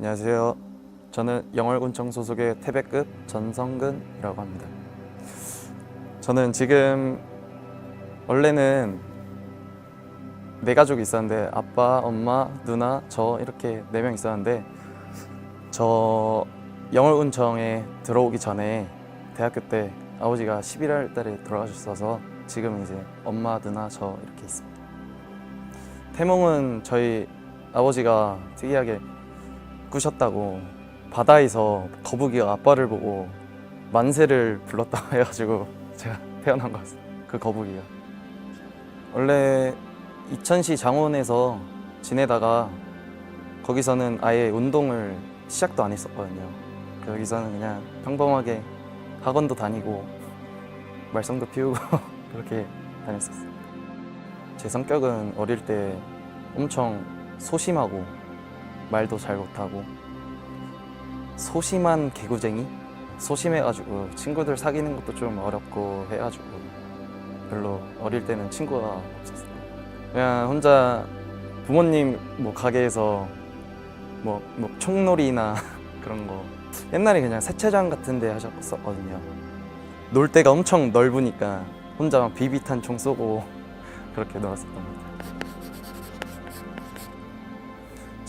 안녕하세요. 저는 영월군청 소속의 태백급 전성근이라고 합니다. 저는 지금 원래는 네 가족이 있었는데 아빠, 엄마, 누나, 저 이렇게 네 명 있었는데 저 영월군청에 들어오기 전에 대학교 때 아버지가 11월 달에 돌아가셨어서 지금 이제 엄마, 누나, 저 이렇게 있습니다. 태몽은 저희 아버지가 특이하게 꾸셨다고 바다에서 거북이가 아빠를 보고 만세를 불렀다고 해가지고 제가 태어난 것 같습니다. 그 거북이가 원래 이천시 장원에서 지내다가 거기서는 아예 운동을 시작도 안 했었거든요. 거기서는 그냥 평범하게 학원도 다니고 말썽도 피우고 그렇게 다녔었어요. 제 성격은 어릴 때 엄청 소심하고 말도 잘 못하고 소심한 개구쟁이? 소심해가지고 친구들 사귀는 것도 좀 어렵고 해가지고 별로 어릴 때는 친구가 없었어요. 그냥 혼자 부모님 뭐 가게에서 뭐, 뭐 총놀이나 그런 거 옛날에 그냥 세차장 같은 데 하셨었거든요. 놀 데가 엄청 넓으니까 혼자 막 비비탄 총 쏘고 그렇게 놀았었던 것 같아요.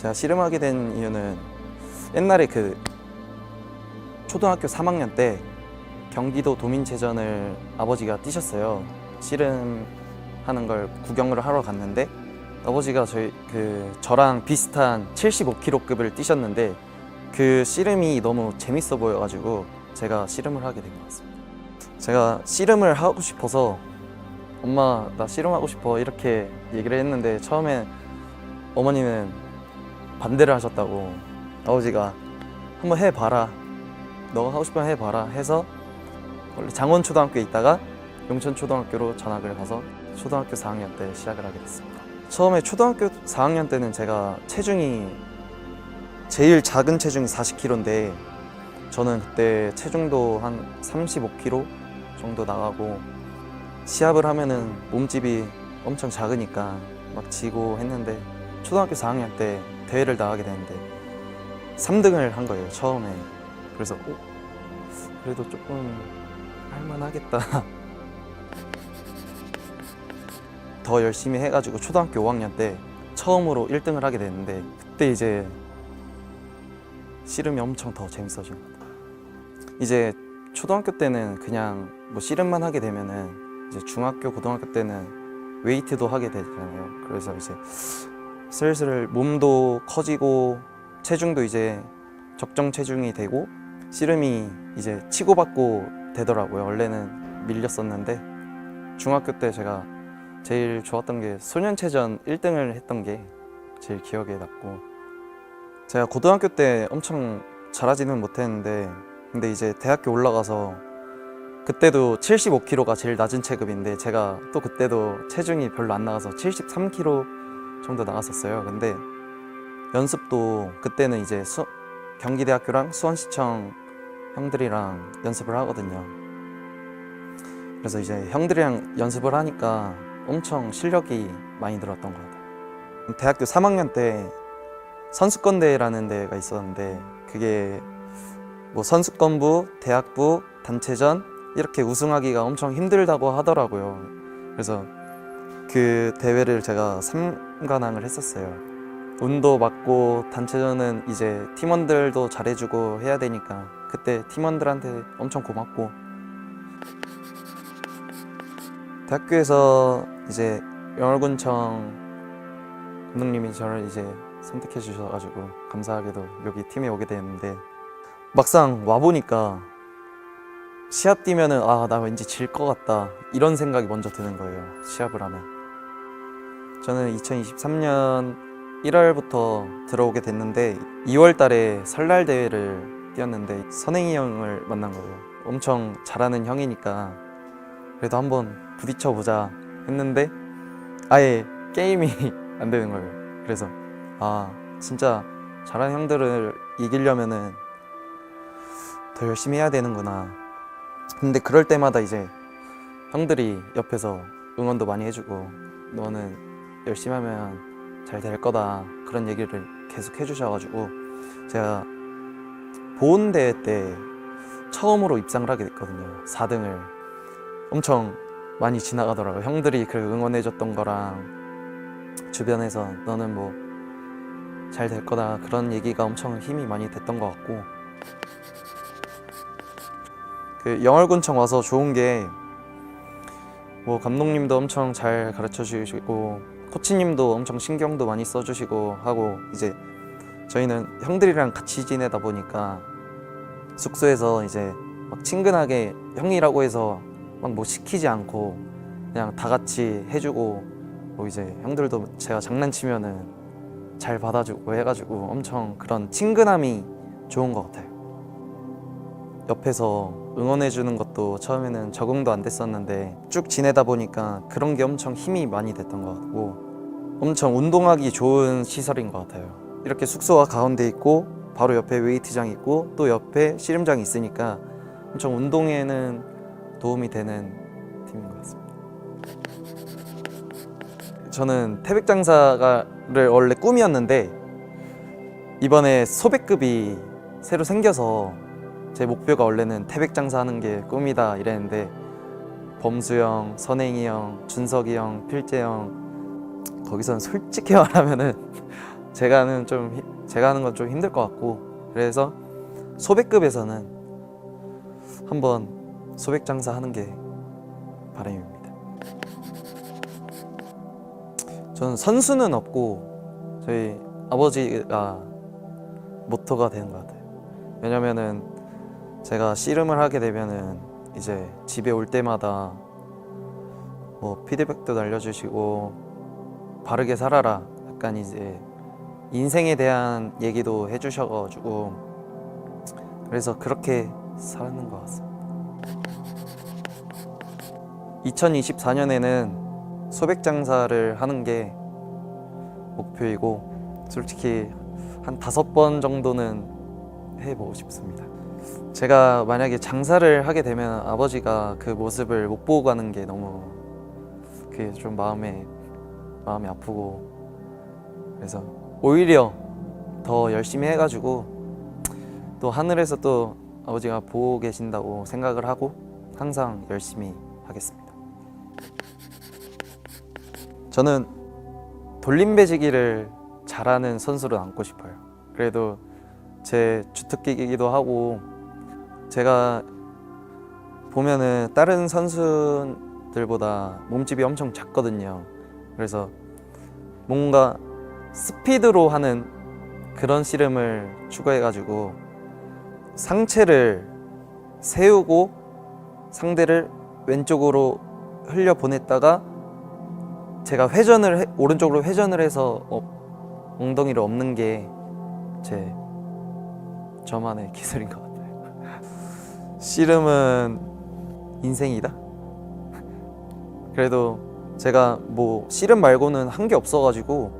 제가 씨름하게 된 이유는 옛날에 그 초등학교 3학년 때 경기도 도민체전을 아버지가 뛰셨어요. 씨름하는 걸 구경을 하러 갔는데 아버지가 저희 그 저랑 비슷한 75kg급을 뛰셨는데 그 씨름이 너무 재밌어 보여가지고 제가 씨름을 하게 된 것 같습니다. 제가 씨름을 하고 싶어서 엄마 나 씨름하고 싶어 이렇게 얘기를 했는데 처음에 어머니는 반대를 하셨다고. 아버지가 한번 해봐라. 너가 하고 싶으면 해봐라. 해서 원래 장원초등학교에 있다가 용천초등학교로 전학을 가서 초등학교 4학년 때 시작을 하게 됐습니다. 처음에 초등학교 4학년 때는 제가 체중이 제일 작은 체중이 40kg인데 저는 그때 체중도 한 35kg 정도 나가고 시합을 하면은 몸집이 엄청 작으니까 막 지고 했는데 초등학교 4학년 때 대회를 나가게 되는데 3등을 한 거예요 처음에. 그래서 어? 그래도 조금 할만하겠다. 더 열심히 해가지고 초등학교 5학년 때 처음으로 1등을 하게 됐는데 그때 이제 씨름이 엄청 더 재밌어진 것 같아요. 이제 초등학교 때는 그냥 뭐 씨름만 하게 되면은 이제 중학교 고등학교 때는 웨이트도 하게 되잖아요. 그래서 이제 슬슬 몸도 커지고 체중도 이제 적정 체중이 되고 씨름이 이제 치고받고 되더라고요. 원래는 밀렸었는데 중학교 때 제가 제일 좋았던 게 소년체전 1등을 했던 게 제일 기억에 남고 제가 고등학교 때 엄청 잘하지는 못했는데 근데 이제 대학교 올라가서 그때도 75kg가 제일 낮은 체급인데 제가 또 그때도 체중이 별로 안 나가서 73kg 정도 나갔었어요. 근데 연습도 그때는 이제 수, 경기대학교랑 수원시청 형들이랑 연습을 하거든요. 그래서 이제 형들이랑 연습을 하니까 엄청 실력이 많이 늘었던 것 같아요. 대학교 3학년 때 선수권대회라는 데가 있었는데 그게 뭐 선수권부, 대학부, 단체전 이렇게 우승하기가 엄청 힘들다고 하더라고요. 그래서 그 대회를 제가 삼관왕을 했었어요. 운도 맞고 단체전은 이제 팀원들도 잘해주고 해야 되니까 그때 팀원들한테 엄청 고맙고 대학교에서 이제 영월군청 감독님이 저를 이제 선택해 주셔가지고 감사하게도 여기 팀에 오게 됐는데 막상 와 보니까 시합 뛰면은 아 나 왠지 질 것 같다 이런 생각이 먼저 드는 거예요 시합을 하면 저는 2023년 1월부터 들어오게 됐는데 2월 달에 설날 대회를 뛰었는데 선행이 형을 만난 거예요. 엄청 잘하는 형이니까 그래도 한번 부딪혀 보자 했는데 아예 게임이 안 되는 거예요. 그래서 아 진짜 잘하는 형들을 이기려면은 더 열심히 해야 되는구나. 근데 그럴 때마다 이제 형들이 옆에서 응원도 많이 해주고 너는 열심히 하면 잘 될 거다 그런 얘기를 계속 해주셔가지고 제가 보훈대회 때 처음으로 입상을 하게 됐거든요. 4등을 엄청 많이 지나가더라고요. 형들이 그 응원해줬던 거랑 주변에서 너는 뭐 잘 될 거다 그런 얘기가 엄청 힘이 많이 됐던 것 같고 그 영월군청 와서 좋은 게 뭐 감독님도 엄청 잘 가르쳐 주시고 코치님도 엄청 신경도 많이 써주시고 하고 이제 저희는 형들이랑 같이 지내다 보니까 숙소에서 이제 막 친근하게 형이라고 해서 막 뭐 시키지 않고 그냥 다 같이 해주고 뭐 이제 형들도 제가 장난치면은 잘 받아주고 해가지고 엄청 그런 친근함이 좋은 것 같아요. 옆에서 응원해주는 것도 처음에는 적응도 안 됐었는데 쭉 지내다 보니까 그런 게 엄청 힘이 많이 됐던 것 같고 엄청 운동하기 좋은 시설인 것 같아요. 이렇게 숙소가 가운데 있고 바로 옆에 웨이트장 있고 또 옆에 씨름장이 있으니까 엄청 운동에는 도움이 되는 팀인 것 같습니다. 저는 태백 장사를 원래 꿈이었는데 이번에 소백급이 새로 생겨서 제 목표가 원래는 태백 장사하는 게 꿈이다 이랬는데 범수 형, 선행이 형, 준석이 형, 필재 형 거기서는 솔직히 말하면은 제가 하는 좀 히- 제가 하는 건 좀 힘들 것 같고 그래서 소백급에서는 한번 소백 장사 하는 게 바람입니다. 저는 선수는 없고 저희 아버지가 모토가 되는 것 같아요. 왜냐면은 제가 씨름을 하게 되면은 이제 집에 올 때마다 뭐 피드백도 날려주시고 바르게 살아라 약간 이제 인생에 대한 얘기도 해주셔가지고 그래서 그렇게 살았는 것 같습니다. 2024년에는 소백 장사를 하는 게 목표이고 솔직히 한 다섯 번 정도는 해보고 싶습니다. 제가 만약에 장사를 하게 되면 아버지가 그 모습을 못 보고 가는 게 너무 그게 좀 마음에 마음이 아프고 그래서 오히려 더 열심히 해가지고 또 하늘에서 또 아버지가 보고 계신다고 생각을 하고 항상 열심히 하겠습니다. 저는 돌림배지기를 잘하는 선수로 남고 싶어요. 그래도 제 주특기이기도 하고 제가 보면은 다른 선수들보다 몸집이 엄청 작거든요. 그래서 뭔가 스피드로 하는 그런 씨름을 추구해가지고 상체를 세우고 상대를 왼쪽으로 흘려 보냈다가 제가 회전을 해- 오른쪽으로 회전을 해서 어, 엉덩이를 엎는 게 제 저만의 기술인 것 같아요. 씨름은 인생이다. 그래도 제가 뭐 씨름 말고는 한 게 없어가지고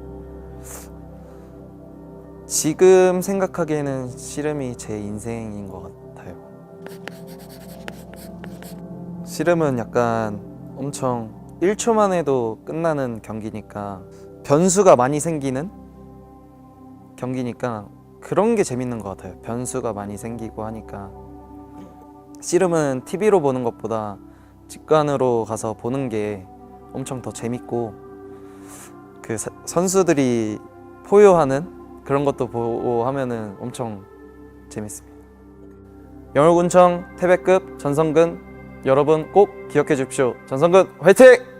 지금 생각하기에는 씨름이 제 인생인 것 같아요. 씨름은 약간 엄청 1초만 해도 끝나는 경기니까 변수가 많이 생기는 경기니까 그런 게 재밌는 것 같아요. 변수가 많이 생기고 하니까 씨름은 TV로 보는 것보다 직관으로 가서 보는 게 엄청 더 재밌고 그 사- 선수들이 포효하는 그런 것도 보고 하면은 엄청 재밌습니다. 영월군청 태백급 전성근 여러분 꼭 기억해 주십시오. 전성근 화이팅!